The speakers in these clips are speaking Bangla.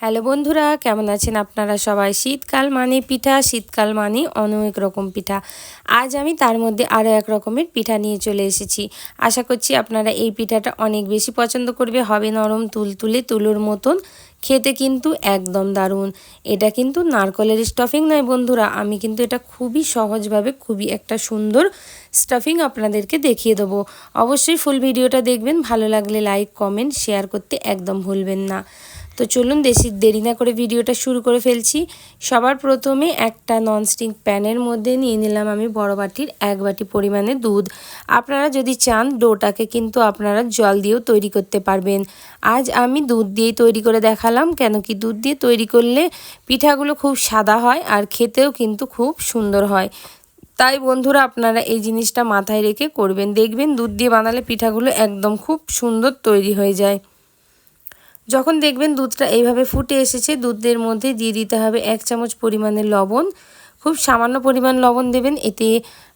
হ্যালো বন্ধুরা, কেমন আছেন আপনারা সবাই? শীতকাল মানে পিঠা, শীতকাল মানে অনেক রকম পিঠা। আজ আমি তার মধ্যে আরও এক রকমের পিঠা নিয়ে চলে এসেছি। আশা করছি আপনারা এই পিঠাটা অনেক বেশি পছন্দ করবে। হবে নরম, তুলতুলে, তুলোর মতন। খেতে কিন্তু একদম দারুণ। এটা কিন্তু নারকলের স্টাফিং নয় বন্ধুরা। আমি কিন্তু এটা খুবই সহজভাবে, খুবই একটা সুন্দর স্টাফিং আপনাদেরকে দেখিয়ে দেবো। অবশ্যই ফুল ভিডিওটা দেখবেন। ভালো লাগলে লাইক কমেন্ট শেয়ার করতে একদম ভুলবেন না। তো চলুন বেশি দেরি না করে ভিডিওটা শুরু করে ফেলছি। সবার প্রথমে একটা ননস্টিক প্যানের মধ্যে নিয়ে নিলাম আমি বড় বাটির এক বাটি পরিমাণে দুধ। আপনারা যদি চান, ডোটাকে কিন্তু আপনারা জল দিয়েও তৈরি করতে পারবেন। আজ আমি দুধ দিয়েই তৈরি করে দেখালাম, কেন কি দুধ দিয়ে তৈরি করলে পিঠাগুলো খুব সাদা হয় আর খেতেও কিন্তু খুব সুন্দর হয়। তাই বন্ধুরা, আপনারা এই জিনিসটা মাথায় রেখে করবেন। দেখবেন দুধ দিয়ে বানালে পিঠাগুলো একদম খুব সুন্দর তৈরি হয়ে যায়। যখন দেখবেন দুধটা এইভাবে ফুটে এসেছে, দুধের মধ্যে দিয়ে দিতে হবে এক চামচ পরিমাণে লবণ। খুব সামান্য পরিমাণ লবণ দেবেন, এতে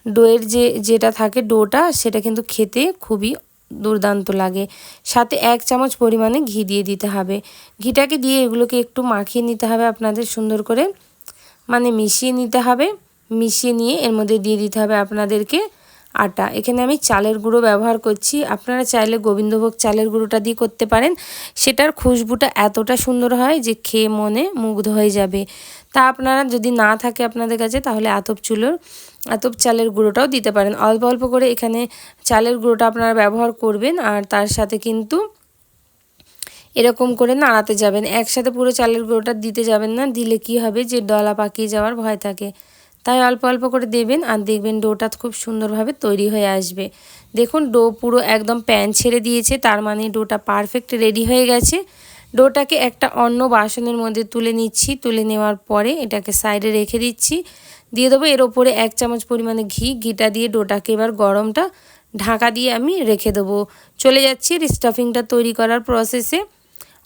ডোয়ের যে, যেটা থাকে ডোটা, সেটা কিন্তু খেতে খুবই দুর্দান্ত লাগে। সাথে এক চামচ পরিমাণে ঘি দিয়ে দিতে হবে। ঘিটাকে দিয়ে এগুলোকে একটু মাখিয়ে নিতে হবে আপনাদের, সুন্দর করে। মানে মিশিয়ে নিতে হবে। মিশিয়ে নিয়ে এর মধ্যে দিয়ে দিতে হবে আপনাদেরকে আটা। এখানে আমি চালের গুঁড়ো ব্যবহার করছি। আপনারা চাইলে গোবিন্দভোগ চালের গুঁড়োটা দিয়ে করতে পারেন। সেটার খুশবুটা এতটা সুন্দর হয় যে খেয়ে মনে মুগ্ধ হয়ে যাবে। তা আপনারা যদি না থাকে আপনাদের কাছে, তাহলে আতপ চুলোর, আতপ চালের গুঁড়োটাও দিতে পারেন। অল্প অল্প করে এখানে চালের গুঁড়োটা আপনারা ব্যবহার করবেন আর তার সাথে কিন্তু এরকম করে নাড়াতে যাবেন। একসাথে পুরো চালের গুঁড়োটা দিতে যাবেন না। দিলে কি হবে যে ডলা পাকিয়ে যাওয়ার ভয় থাকে। তাই অল্প অল্প করে দেবেন আর দেখবেন ডোটা খুব সুন্দরভাবে তৈরি হয়ে আসবে। দেখুন ডো পুরো একদম প্যান ছেড়ে দিয়েছে, তার মানে ডোটা পারফেক্ট রেডি হয়ে গেছে। ডোটাকে একটা অন্য বাসনের মধ্যে তুলে নিচ্ছি, তুলে নেওয়ার পরে এটাকে সাইডে রেখে দিচ্ছি। দিয়ে দেবো এর ওপরে এক চামচ পরিমাণে ঘি, ঘিটা দিয়ে ডোটাকে এবার গরমটা ঢাকা দিয়ে আমি রেখে দেবো। চলে যাচ্ছি স্টাফিংটা তৈরি করার প্রসেসে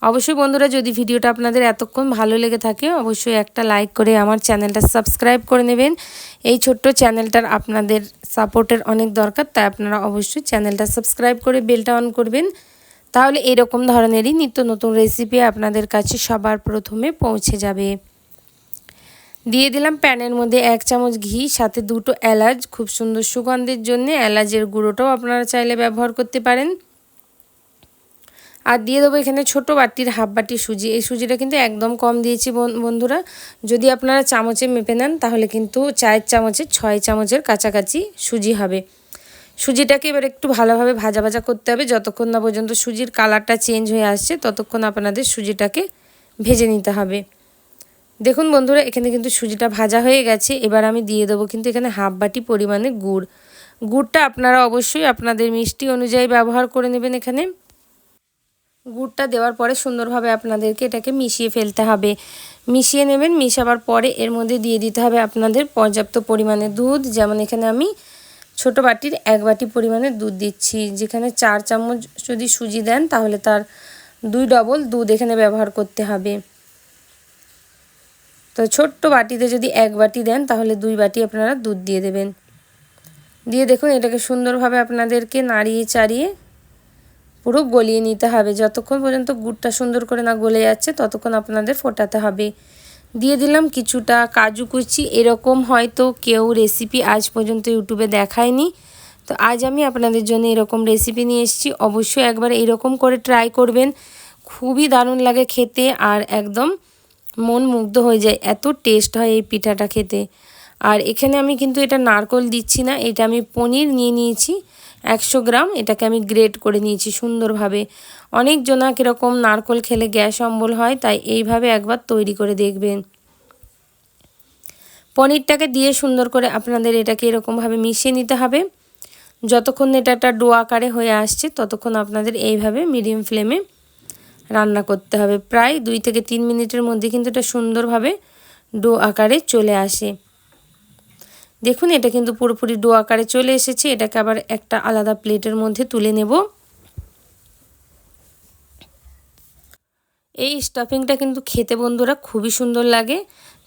অবশ্যই বন্ধুরা, যদি ভিডিওটা আপনাদের এতক্ষণ ভালো লেগে থাকে, অবশ্যই একটা লাইক করে আমার চ্যানেলটা সাবস্ক্রাইব করে নেবেন। এই ছোট্ট চ্যানেলটার আপনাদের সাপোর্টের অনেক দরকার, তাই আপনারা অবশ্যই চ্যানেলটা সাবস্ক্রাইব করে বেলটা অন করবেন। তাহলে এরকম ধরনেরই নিত্য নতুন রেসিপি আপনাদের কাছে সবার প্রথমে পৌঁছে যাবে। দিয়ে দিলাম প্যানের মধ্যে এক চামচ ঘি, সাথে দুটো এলাচ, খুব সুন্দর সুগন্ধের জন্য এলাচের গুঁড়োটাও আপনারা চাইলে ব্যবহার করতে পারেন। আর দিয়ে দেবো এখানে ছোট বাটির হাফ বাটি সুজি। এই সুজিটা কিন্তু একদম কম দিয়েছি বন্ধুরা। যদি আপনারা চামচে মেপে নেন, তাহলে কিন্তু চায়ের চামচের ছয় চামচের কাছাকাছি সুজি হবে। সুজিটাকে এবার একটু ভালোভাবে ভাজা ভাজা করতে হবে। যতক্ষণ না পর্যন্ত সুজির কালারটা চেঞ্জ হয়ে আসছে, ততক্ষণ আপনাদের সুজিটাকে ভেজে নিতে হবে। দেখুন বন্ধুরা, এখানে কিন্তু সুজিটা ভাজা হয়ে গেছে। এবার আমি দিয়ে দেবো কিন্তু এখানে হাফ বাটি পরিমাণে গুড়। গুড়টা আপনারা অবশ্যই আপনাদের মিষ্টি অনুযায়ী ব্যবহার করে নেবেন এখানে। গুড়টা দেওয়ার পরে সুন্দরভাবে আপনাদেরকে এটাকে মিশিয়ে ফেলতে হবে। মিশিয়ে নেবেন, মিশাবার পরে এর মধ্যে দিয়ে দিতে হবে আপনাদের পর্যাপ্ত পরিমাণে দুধ। যেমন এখানে আমি ছোট বাটির এক বাটি পরিমাণে দুধ দিচ্ছি। যেখানে চার চামচ যদি সুজি দেন, তাহলে তার দুই ডবল দুধ এখানে ব্যবহার করতে হবে। তো ছোট্ট বাটিতে যদি এক বাটি দেন, তাহলে দুই বাটি আপনারা দুধ দিয়ে দেবেন। দিয়ে দেখুন, এটাকে সুন্দরভাবে আপনাদেরকে নাড়িয়ে চাড়িয়ে পুরো গলিয়ে নিতে হবে। যতক্ষণ পর্যন্ত গুড়টা সুন্দর করে না গলে যাচ্ছে, ততক্ষণ আপনাদের ফোটাতে হবে। দিয়ে দিলাম কিছুটা কাজু কুচি। এরকম হয়তো কেউ রেসিপি আজ পর্যন্ত ইউটিউবে দেখায়নি। তো আজ আমি আপনাদের জন্য এরকম রেসিপি নিয়ে এসেছি। অবশ্যই একবার এরকম করে ট্রাই করবেন। খুবই দারুণ লাগে খেতে আর একদম মন মুগ্ধ হয়ে যায়। এত টেস্ট হয় এই পিঠাটা খেতে। আর এখানে আমি কিন্তু এটা নারকল দিচ্ছি না, এটা আমি পনির নিয়ে নিয়েছি। একশো গ্রাম, এটাকে আমি গ্রেট করে নিয়েছি সুন্দরভাবে। অনেক জনা কীরকম নারকল খেলে গ্যাস অম্বল হয়, তাই এইভাবে একবার তৈরি করে দেখবেন। পনিরটাকে দিয়ে সুন্দর করে আপনাদের এটাকে এরকমভাবে মিশিয়ে নিতে হবে। যতক্ষণ এটা একটা ডো আকারে হয়ে আসছে, ততক্ষণ আপনাদের এইভাবে মিডিয়াম ফ্লেমে রান্না করতে হবে। প্রায় দুই থেকে তিন মিনিটের মধ্যে কিন্তু এটা সুন্দরভাবে ডো আকারে চলে আসে। দেখুন, এটা কিন্তু পুরোপুরি ডো আকারে চলে এসেছে। এটাকে আবার একটা আলাদা প্লেটের মধ্যে তুলে নেব। এই স্টাফিংটা কিন্তু খেতে বন্ধুরা খুবই সুন্দর লাগে।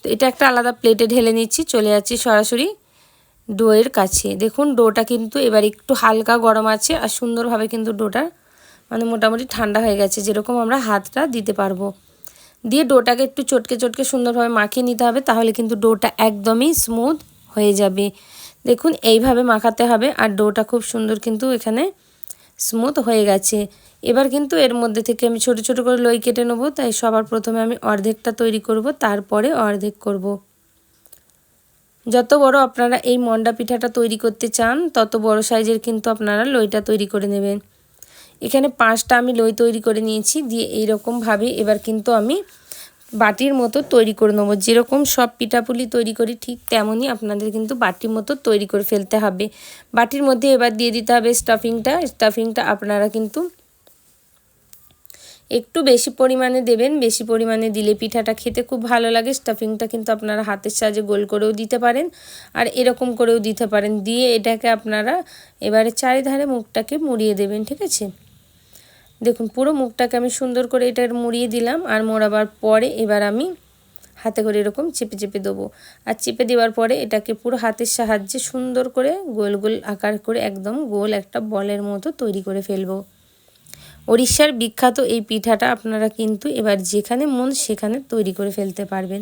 তো এটা একটা আলাদা প্লেটে ঢেলে নিচ্ছি, চলে যাচ্ছি সরাসরি ডোয়ের কাছে। দেখুন, ডোটা কিন্তু এবার একটু হালকা গরম আছে আর সুন্দরভাবে কিন্তু ডোটা মানে মোটামুটি ঠান্ডা হয়ে গেছে, যেরকম আমরা হাতটা দিতে পারব। দিয়ে ডোটাকে একটু চটকে চটকে সুন্দরভাবে মাখিয়ে নিতে হবে, তাহলে কিন্তু ডোটা একদমই স্মুথ হয়ে যাবে। দেখুন, এইভাবে মাখাতে হবে আর ডোটা খুব সুন্দর কিন্তু এখানে স্মুথ হয়ে গেছে। এবার কিন্তু এর মধ্যে থেকে আমি ছোট ছোট করে লই কেটে নেব, তাই সবার প্রথমে আমি অর্ধেকটা তৈরি করব, তারপরে অর্ধেক করব। যত বড় আপনারা এই মন্ডা পিঠাটা তৈরি করতে চান, তত বড় সাইজের কিন্তু আপনারা লইটা তৈরি করে নেবেন। এখানে পাঁচটা আমি লই তৈরি করে নিয়েছি, দিয়ে এইরকমভাবে এবার কিন্তু আমি বাটির মতো তৈরি করে নেব। যেরকম সব পিঠাপুলি তৈরি করি, ঠিক তেমনই আপনাদের কিন্তু বাটির মতো তৈরি করে ফেলতে হবে। বাটির মধ্যে এবার দিয়ে দিতে হবে স্টাফিংটা স্টাফিংটা আপনারা কিন্তু একটু বেশি পরিমাণে দেবেন। বেশি পরিমাণে দিলে পিঠাটা খেতে খুব ভালো লাগে। স্টাফিংটা কিন্তু আপনারা হাতের সাহায্যে গোল করেও দিতে পারেন আর এরকম করেও দিতে পারেন। দিয়ে এটাকে আপনারা এবারে চারিধারে মুখটাকে মুড়িয়ে দেবেন, ঠিক আছে? দেখুন, পুরো মুখটাকে আমি সুন্দর করে এটার মুড়িয়ে দিলাম আর মোড়াবার পরে এবার আমি হাতে করে এরকম চেপে চেপে দেবো। আর চেপে দেওয়ার পরে এটাকে পুরো হাতের সাহায্যে সুন্দর করে গোল গোল আকার করে একদম গোল একটা বলের মতো তৈরি করে ফেলব। উড়িষ্যার বিখ্যাত এই পিঠাটা আপনারা কিন্তু এবার যেখানে মন সেখানে তৈরি করে ফেলতে পারবেন।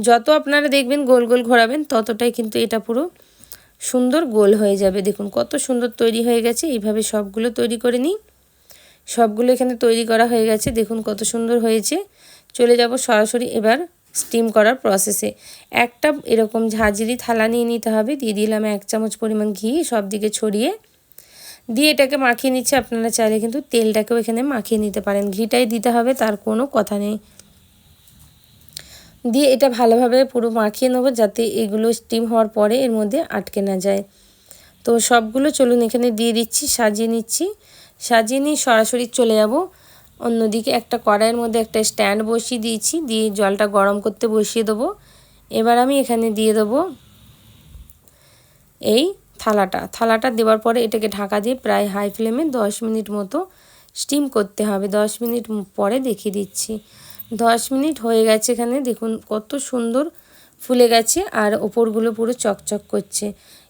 যত আপনারা দেখবেন গোল গোল ঘোরাবেন, ততটাই কিন্তু এটা পুরো সুন্দর গোল হয়ে যাবে। দেখুন, কত সুন্দর তৈরি হয়ে গেছে। এইভাবে সবগুলো তৈরি করে নিই। সবগুলো এখানে তৈরি করা হয়ে গেছে। দেখুন কত সুন্দর হয়েছে। চলে যাব সরাসরি এবার স্টিম করার প্রসেসে একটা এরকম ঝাঁঝরি থালা নিয়ে নিতে হবে। দিয়ে দিলাম এক চামচ পরিমাণ ঘি সব দিকে ছড়িয়ে। দিয়ে এটাকে মাখিয়ে নিচ্ছে। আপনারা চাইলে কিন্তু তেলটাকেও এখানে মাখিয়ে নিতে পারেন। ঘিটাই দিতে হবে, তার কোনো কথা নেই। দিয়ে এটা ভালোভাবে পুরো মাখিয়ে নেব যাতে এগুলো স্টিম হওয়ার পরে এর মধ্যে আটকে না যায়। তো সবগুলো চলুন এখানে দিয়ে দিচ্ছি, সাজিয়ে নিচ্ছি। সাজিয়ে নিয়ে সরাসরি চলে যাব। অন্যদিকে একটা কড়াইয়ের মধ্যে একটা স্ট্যান্ড বসিয়ে দিয়েছি, দিয়ে জলটা গরম করতে বসিয়ে দেবো। এবার আমি এখানে দিয়ে দেবো এই থালাটা। থালাটা দেওয়ার পরে এটাকে ঢাকা দিয়ে প্রায় হাই ফ্লেমে দশ মিনিট মতো স্টিম করতে হবে। দশ মিনিট পরে দেখিয়ে দিচ্ছি। দশ মিনিট হয়ে গেছে এখানে। দেখুন কত সুন্দর ফুলে গেছে আর ওপরগুলো পুরো চকচক করছে।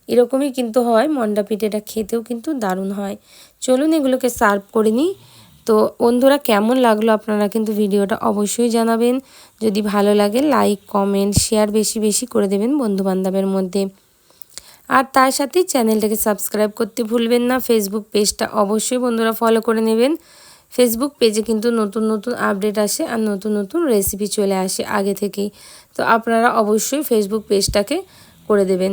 এরকমই কিন্তু হয়, মন্ডা পিঠেটা খেতেও কিন্তু দারুণ হয়। চলুন এগুলোকে সার্ভ করে নিই। তো বন্ধুরা, কেমন লাগল আপনারা কিন্তু ভিডিওটা অবশ্যই জানাবেন। যদি ভালো লাগে, লাইক, কমেন্ট, শেয়ার বেশি বেশি করে দেবেন বন্ধুবান্ধবের মধ্যে। আর তার সাথে চ্যানেলটাকে সাবস্ক্রাইব করতে ভুলবেন না। ফেসবুক পেজটা অবশ্যই বন্ধুরা ফলো করে নেবেন। ফেসবুক পেজে কিন্তু নতুন নতুন আপডেট আসে আর নতুন নতুন রেসিপি চলে আসে আগে থেকেই। তো আপনারা অবশ্যই ফেসবুক পেজটাকে করে দেবেন।